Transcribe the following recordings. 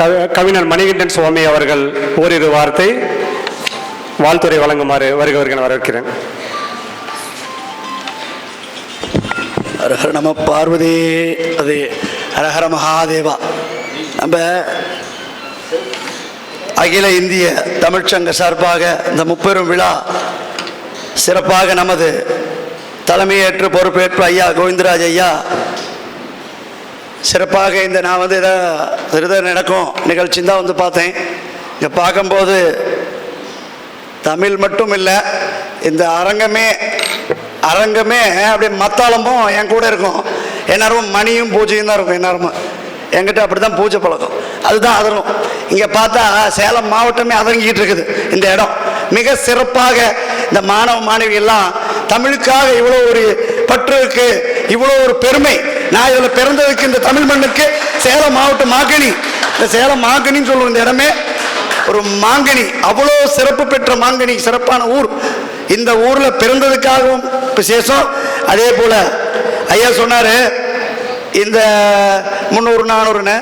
கவி- கவிஞர் மணிகண்டன் சுவாமி அவர்கள் ஓரிரு வார்த்தை வாழ்த்துறை வழங்குமாறு வருகிறவர்கள் வரவேற்கிறேன். ஹரஹர நம பார்வதி அது ஹரஹர மகாதேவா. நம்ம அகில இந்திய தமிழ்ச்சங்க சார்பாக இந்த முப்பெரும் விழா சிறப்பாக நமது தலைமையேற்று பொறுப்பேற்று ஐயா கோவிந்தராஜ் ஐயா சிறப்பாக இந்த நான் வந்து இதை திருத நடக்கும் நிகழ்ச்சி தான் வந்து பார்த்தேன். இங்கே பார்க்கும்போது தமிழ் மட்டும் இல்லை இந்த அரங்கமே அரங்கமே அப்படியே மத்தாளமும் என் கூட இருக்கும். எந்நேரமும் மணியும் பூஜையும் தான் இருக்கும் எந்நேரமும் என்கிட்ட அப்படி தான் பூஜை பழக்கம். அதுதான் அதரும் இங்கே பார்த்தா சேலம் மாவட்டமே அதங்கிட்டு இருக்குது இந்த இடம். மிக சிறப்பாக இந்த மாணவ மாணவி எல்லாம் தமிழுக்காக இவ்வளோ ஒரு பற்று இருக்கு இவ்வளோ ஒரு பெருமை நான் இதில் பிறந்ததுக்கு இந்த தமிழ் மண்ணுக்கு சேலம் மாவட்டம் மாங்கனி. இந்த சேலம் மாங்கனின்னு சொல்லுவோம் இந்த இடமே ஒரு மாங்கனி. அவ்வளோ சிறப்பு பெற்ற மாங்கனி சிறப்பான ஊர். இந்த ஊரில் பிறந்ததுக்காகவும் விசேஷம். அதே போல் ஐயா சொன்னார் இந்த முந்நூறு நானூறுன்னு.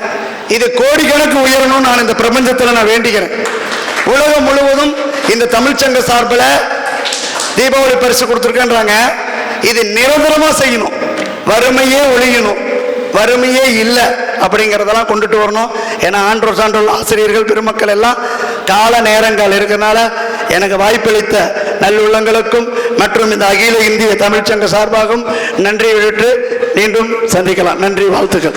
இது கோடிக்கணக்கு உயரணும்னு நான் இந்த பிரபஞ்சத்தில் நான் வேண்டிக்கிறேன். உலகம் முழுவதும் இந்த தமிழ்ச்சங்க சார்பில் தீபாவளி பரிசு கொடுத்துருக்கேன்றாங்க. இது நிரந்தரமாக செய்யணும். வறுமையே ஒழியணும். வறுமையே இல்லை அப்படிங்கிறதெல்லாம் கொண்டுட்டு வரணும். ஏன்னா ஆன்றோர் சான்றோர் ஆசிரியர்கள் பெருமக்கள் எல்லாம் கால நேரங்கள் இருக்கிறனால எனக்கு வாய்ப்பளித்த நல்லுள்ளங்களுக்கும் மற்றும் இந்த அகில இந்திய தமிழ்ச்சங்க சார்பாகவும் நன்றி விட்டு மீண்டும் சந்திக்கலாம். நன்றி வாழ்த்துக்கள்.